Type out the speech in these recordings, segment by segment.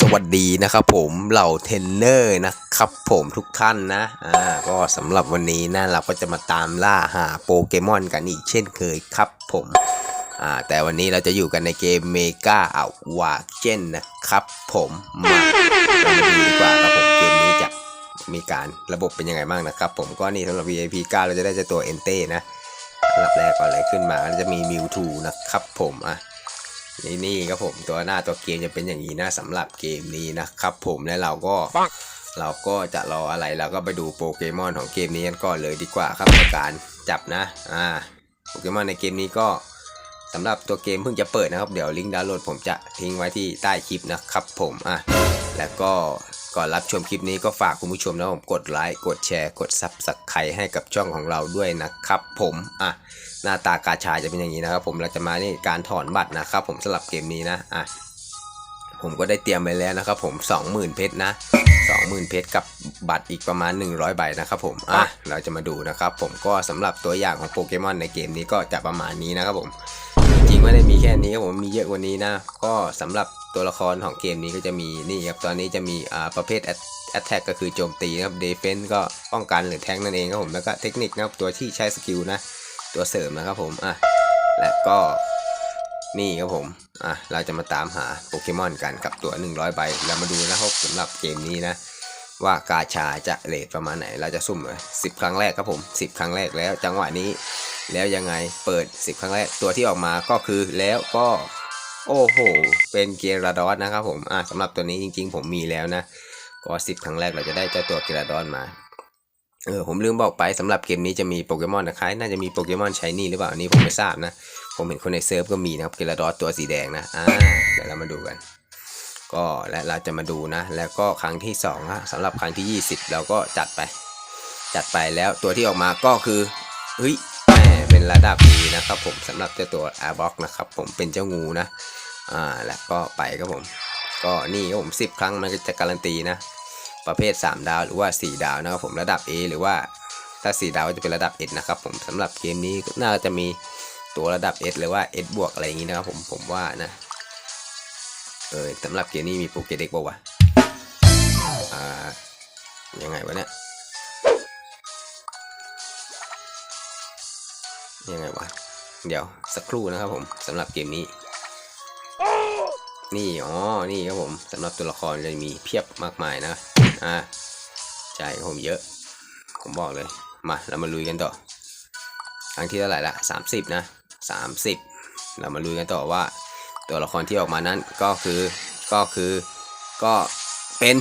สวัสดีนะครับผมเหล่าเทรนเนอร์นะครับผมทุกท่านนะอ่าก็สำหรับวันนี้นะเราก็จะมาตามล่าหาโปเกมอนกันอีกเช่นเคยครับผมอ่าแต่วันนี้เราจะอยู่กันในเกมเมกาอาวาเจนนะครับผมมาเรามาดูดีกว่าครับผมเกมนี้จะมีการระบบเป็นยังไงบ้างนะครับผมก็นี่สำหรับ VIP 9 เราจะได้เจะตัวเอนเต้นะอันดับแรกก่อนเลยขึ้นมาก็จะมีมิวทูนะครับผมอะ นี่นี่ครับผมตัวหน้าตัวเกมจะเป็นอย่างนี้นะสำหรับเกมนี้นะครับผมและเราก็เราก็จะรออะไรเราก็ไปดูโปเกมอนของเกมนี้กันก่อนเลยดีกว่าครับในการจับนะอ่าโปเกมอนในเกมนี้ก็สำหรับตัวเกมเพิ่งจะเปิดนะครับ เดี๋ยวลิงก์ดาวน์โหลดผมจะทิ้งไว้ที่ใต้คลิปนะครับผมอะแล้วก็ ก่อนรับชมคลิปนี้ก็ฝากคุณผู้ชมนะผมกดไลค์กดแชร์ กดซับสไครต์ให้กับช่องของเราด้วยนะครับ ผมอะหน้าตากาชาจะเป็นอย่างนี้นะครับ ผมเราจะมานี่การถอนบัตรนะครับ ผมสำหรับเกมนี้นะอะผมก็ได้เตรียมไปแล้วนะครับ ผม 20,000เพชรนะ20,000เพชรกับบัตรอีกประมาณ 100 ใบนะครับผมอะเราจะมาดูนะครับ ผมก็สำหรับตัวอย่างของโปเกมอนในเกมนี้ก็จะประมาณนี้นะครับผม ริงๆไม่ได้มีแค่นี้ครับผมมีเยอะกว่านี้นะ ก็สำหรับตัวละครของเกมนี้ก็จะมีนี่ครับตอนนี้จะมีอ่าประเภท attack ก็คือโจมตีนะครับ defense ก็ป้องกันหรือแทงนั่นเองครับผมแล้วก็เทคนิคนะครับตัวที่ใช้สกิลนะ ตัวเสริมนะครับผมอะและก็นี่ครับผม อะ เราจะมาตามหาโปเกมอนกันกับตัว 100 ใบ เรามาดูนะครับสำหรับเกมนี้นะ ว่ากาชาจะเลทประมาณไหน เราจะสุ่มสิบครั้งแรกครับผม 10 ครั้งแรกแล้ว จังหวะนี้ แล้วยังไงเปิด 10 ครั้งแรกตัวที่ออกมาก็คือแล้วก็โอ้โห เป็นเกียราดอสนะครับผมอะสำหรับตัวนี้จริงๆ ผมมีแล้วนะ ก็10ครั้งแรกเราจะได้เจ้าตัวเกียราดอสมา เออ ผมลืมบอกไปสำหรับเกมนี้จะมีโปเกมอนนะคล้ายน่าจะมีโปเกมอนชายนี่หรือเปล่า อันนี้ผมไม่ทราบนะ ผมเห็นคนในเซิร์ฟก็มีนะครับเกลาดอสตัวสีแดงนะ อ่า เดี๋ยวเรามาดูกัน ก็และเราจะมาดูนะ แล้วก็ครั้งที่2ฮะสำหรับครั้งที่ 20 เราก็จัดไป จัดไปแล้วตัวที่ออกมาก็คือ เฮ้ย เป็นระดับดีนะครับผมสำหรับเจ้าตัวอาร์บ็อกนะครับผมเป็นเจ้างูนะอ่าแล้วก็ไปครับผม ก็นี่ครับผม 10 ครั้งมันจะการันตีนะ ประเภท 3 ดาวหรือว่า 4 ดาวนะครับผมระดับ A หรือว่าถ้า 4 ดาวก็จะเป็นระดับ S นะครับผมสำหรับเกมนี้น่าจะมีตัวระดับ S หรือว่า S บวกอะไรอย่างนี้นะครับผมผมว่านะเออสำหรับเกมนี้มีโปเกเด็กบอกว่าวะอ่ายังไงวะเนี่ย ยังไงวะ เดี๋ยวสักครู่นะครับผมสำหรับเกมนี้ นี่อ๋อ นี่ครับผมสำหรับตัวละครจะมีเพียบมากมายนะ อ่าใช่ผมเยอะ ผมบอกเลย มาเรามาลุยกันต่อ ครั้งที่เท่าไหร่ละสามสิบนะสามสิบเรามาลุยกันต่อว่า ตัวละครที่ออกมานั้นก็คือก็คือก็เป็น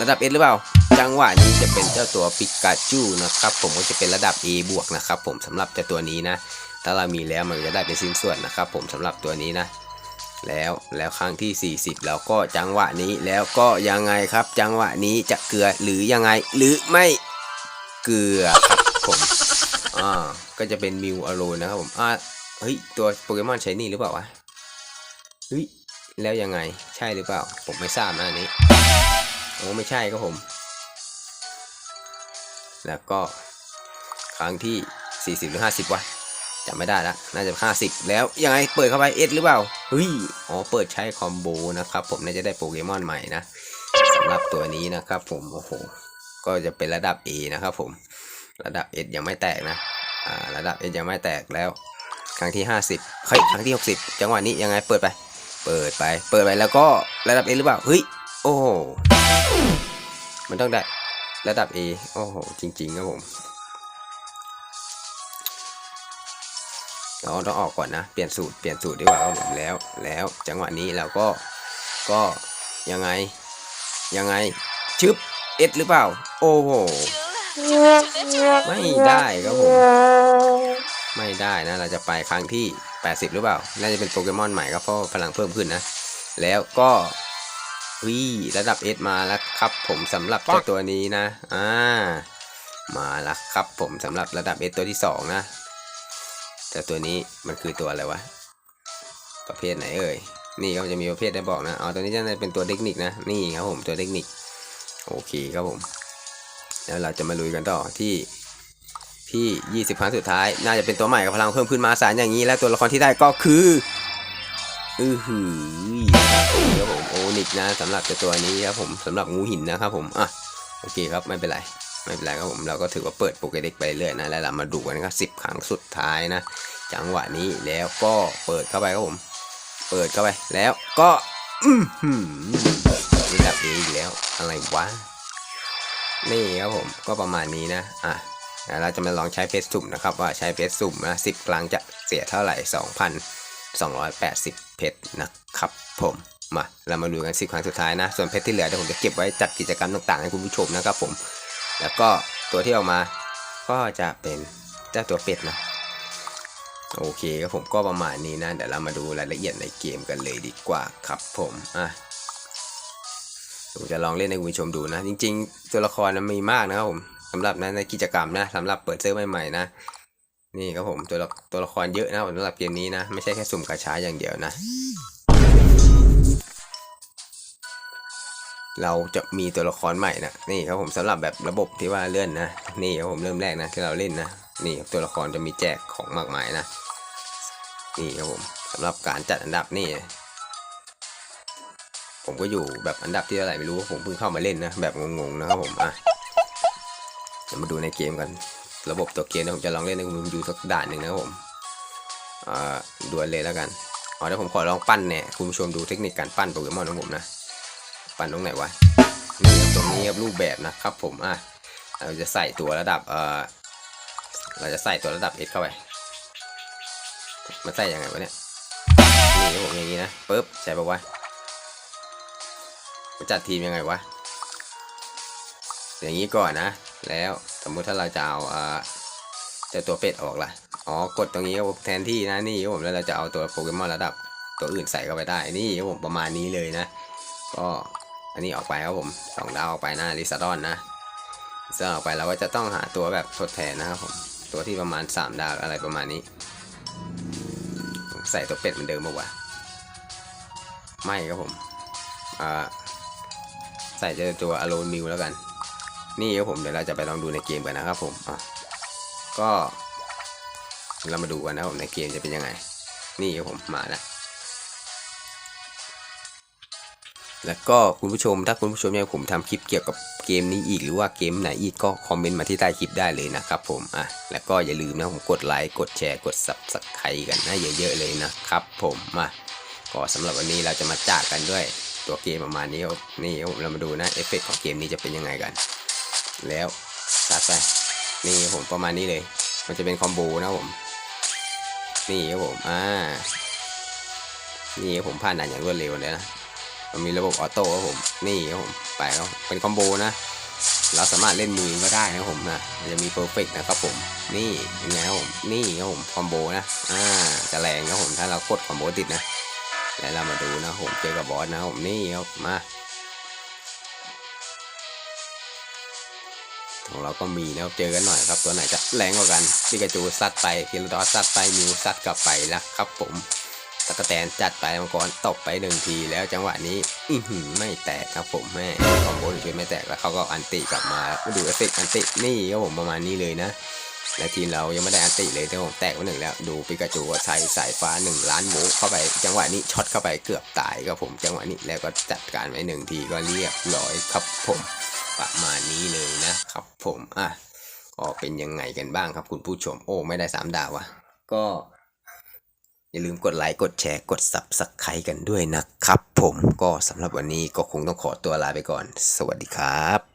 ระดับ S หรือเปล่า จังหวะนี้จะเป็นเจ้าตัวปิกาจูนะครับ ผมก็จะเป็นระดับ A บวกนะครับ ผมสำหรับเจ้าตัวนี้นะ ถ้าเรามีแล้วมันจะได้เป็นสิ้นส่วนนะครับ ผมสำหรับตัวนี้นะ แล้วแล้วครั้งที่ 40แล้วก็จังหวะนี้แล้วก็ยังไงครับ จังหวะนี้จะเกลือหรือยังไงหรือไม่เกลือครับผมอ่าก็จะเป็นมิวอโรนะครับผมอ่าเฮ้ยตัวโปเกมอนใช้นี่หรือเปล่าวะเฮ้ยแล้วยังไงใช่หรือเปล่า ผมไม่ทราบนะอันนี้โอ้ไม่ใช่ครับผม แล้วก็ครั้งที่ 40 หรือ 50วะจำไม่ได้ละน่าจะห้าสิบแล้วยังไงเปิดเข้าไปเอสหรือเปล่าเฮ้ยอ๋อเปิดใช้คอมโบนะครับผมน่าจะได้โปเกมอนใหม่นะสำหรับตัวนี้นะครับผมโอ้โหก็จะเป็นระดับ A นะครับผมระดับ S ยังไม่แตกนะอ่าระดับ S ยังไม่แตกแล้ว ครั้งที่ 50เฮ้ยครั้งที่ 60 จังหวะนี้ยังไงเปิดไป เปิดไป เปิดไปแล้วก็ระดับ A หรือเปล่าเฮ้ยโอ้โหมันต้องได้ ระดับ A โอ้โห จริงๆครับผมเราต้องออกก่อนนะ เปลี่ยนสูตร เปลี่ยนสูตรดีกว่าครับผมแล้ว แล้ว จังหวะนี้เราก็ ก็ยังไง ยังไง ชึบ เอ็ดหรือเปล่า โอ้โห ไม่ได้ครับผม ไม่ได้นะ เราจะไปครั้งที่ 80 หรือเปล่า น่าจะเป็นโปเกมอนใหม่ครับเพราะพลังเพิ่มขึ้นนะ แล้วก็ วิระดับ S มาแล้วครับ ผมสำหรับเจ้าตัวนี้นะ อ่า มาแล้วครับผมสำหรับระดับ S ตัวที่2นะแต่ตัวนี้มันคือตัวอะไรวะ ประเภทไหนเอ่ย นี่ก็จะมีประเภทได้บอกนะเอาตัวนี้จะเป็นตัวเทคนิคนะ นี่ครับผมตัวเทคนิค โอเคครับผม แล้วเราจะมาลุยกันต่อที่ที่ 20ครั้งสุดท้าย น่าจะเป็นตัวใหม่กับพลังเพิ่มขึ้นมาสารอย่างนี้ และตัวละครที่ได้ก็คือ อือหือครับผมโอ้ นิกนะสำหรับเจ้าตัวนี้ครับผมสำหรับงูหินนะครับผมอะโอเคครับไม่เป็นไรไม่เป็นไรครับผมเราก็ถือว่าเปิดโปรเกเด็กไปเรื่อยนะแล้วเรามาดูกันก็สิบครั้งสุดท้ายนะ จังหวะนี้แล้วก็เปิดเข้าไปครับผม เปิดเข้าไปแล้วก็อือหือนี่แบบนี้อีกแล้วอะไรวะนี่ครับผมก็ประมาณนี้นะอะเดี๋ยวเราจะมาลองใช้เพชรสุ่มนะครับว่าใช้เพชรสุ่มนะสิบครั้งจะเสียเท่าไหร่สองพันสองร้อยแปดสิบเพชรนะครับผม มาเรามาดูกันสิครั้งสุดท้ายนะ ส่วนเพชรที่เหลือเดี๋ยวผมจะเก็บไว้จัดกิจกรรมต่างๆ ให้คุณผู้ชมนะครับผม แล้วก็ตัวที่ออกมาก็จะเป็นเจ้าตัวเป็ดนะ โอเคครับผมก็ประมาณนี้นะ เดี๋ยวเรามาดูรายละเอียดในเกมกันเลยดีกว่าครับผมอะผมจะลองเล่นให้คุณผู้ชมดูนะ จริง ๆ ตัวละครมันมีมากนะครับผมสำหรับนะในกิจกรรมนะสำหรับเปิดเซิร์ฟใหม่ๆนะนี่ครับผมตัวละตัวละครเยอะนะสำหรับเกมนี้นะ ไม่ใช่แค่สุ่มกาชาอย่างเดียวนะ เราจะมีตัวละครใหม่นะนี่ครับผมสำหรับแบบระบบที่ว่าเลื่อนนะนี่ครับผมเริ่มแรกนะที่เราเล่นนะนี่ตัวละครจะมีแจกของมากมายนะนี่ครับผมสำหรับการจัดอันดับนี่ ผมก็อยู่แบบอันดับที่เท่าไหร่ไม่รู้ผมเพิ่งเข้ามาเล่นนะแบบงงๆนะครับผมอะเดี๋ยวมาดูในเกมกัน ระบบตัวเกมเดี๋ยวผมจะลองเล่นให้คุณผู้ชมดูสักด่านหนึ่งนะครับผมอ่าดวลเลยแล้วกันอ๋อเดี๋ยวผมขอลองปั้นเนี่ยคุณผู้ชมดูเทคนิคการปั้นโปเกมอนของผมนะ ปั่นตรงไหนวะนี่ตรงนี้ครับรูปแบบนะครับผมอะเราจะใส่ตัวระดับเอ่อเราจะใส่ตัวระดับ S เข้าไปมันใส่ยังไงวะเนี่ยนี่ผมอย่างนี้นะปึ๊บใช่ปะวะมันจัดทีมยังไงวะอย่างนี้ก่อนนะ แล้วสมมุติถ้าเราจะเอาเอ่อจะตัวเป็ดออกล่ะอ๋อกดตรงนี้ครับแทนที่นะนี่ครับผมแล้วเราจะเอาตัวโปเกมอนระดับตัวอื่นใส่เข้าไปได้นี่ครับผมประมาณนี้เลยนะ ก็ อันนี้ออกไปครับผมสองดาวออกไปนะลิซาดอนนะลิซาดอออกไปเราก็จะต้องหาตัวแบบทดแทนนะครับผมตัวที่ประมาณ 3 ดาวอะไรประมาณนี้ ใส่ตัวเป็ดเหมือนเดิมปะวะไม่ครับผมอ่าใส่เจอตัวอโลนิวแล้วกัน นี่ครับผมเดี๋ยวเราจะไปลองดูในเกมกันนะครับผมอะก็เรามาดูกันนะครับผมในเกมจะเป็นยังไง นี่ครับผมมาแล้ว แล้วก็คุณผู้ชมถ้าคุณผู้ชมอยากให้ผมทำคลิปเกี่ยวกับเกมนี้อีกหรือว่าเกมไหนอีกก็คอมเมนต์มาที่ใต้คลิปได้เลยนะครับผมอะแล้วก็อย่าลืมนะผมกดไลค์กดแชร์กด subscribe กันนะเยอะๆเลยนะครับผมมาก็สำหรับวันนี้เราจะมาจากกันด้วยตัวเกมประมาณนี้ครับนี่เรามาดูนะเอฟเฟกต์ของเกมนี้จะเป็นยังไงกัน แล้วตัดไปนี่ผมประมาณนี้เลย มันจะเป็นคอมโบนะผมนี่ครับผมอ่านี่ผมผ่านด่านอย่างรวดเร็วเลยนะ มันมีระบบออโต้ครับผม นี่ครับผม ไปแล้วเป็นคอมโบนะ เราสามารถเล่นมือก็ได้นะครับผมนะ มันจะมีเพอร์เฟกนะครับผม นี่ยังไงครับผม นี่ครับผม คอมโบนะ อ่า จะแรงครับผม ถ้าเรากดคอมโบติดนะ แล้วเรามาดูนะผม เจอกับบอสนะผม นี่ครับ มาของเราก็มีนะครับ เจอกันหน่อยครับ ตัวไหนจะแรงกว่ากันปิกาจูซัดไปคิรดอสซัดไปมิวซัดกลับไปแล้วครับผม ตะกะแตนจัดไปมังกรตบไปหนึ่งทีแล้วจังหวะนี้ อืไม่แตกครับผมแม่คอมโบช่วยไม่แตกแล้วเขาก็อันติกลับมามาดูเอฟเฟกอันตินี่ครับผมประมาณนี้เลยนะและทีมเรายังไม่ได้อันติเลยแต่ผมแตกมาหนึ่งแล้วดูปิกาจูก็ใช้สายฟ้าหนึ่งล้านหมูเข้าไปจังหวะนี้ช็อตเข้าไปเกือบตายครับผมจังหวะนี้แล้วก็จัดการไว้หนึ่งทีก็เรียบร้อยครับผมประมาณนี้เลยนะครับผมอะก็เป็นยังไงกันบ้างครับคุณผู้ชมโอ้ไม่ได้สามดาวอะก็ อย่าลืมกดไลค์กดแชร์กด Subscribe กันด้วยนะครับผมก็สำหรับวันนี้ก็คงต้องขอตัวลาไปก่อน สวัสดีครับ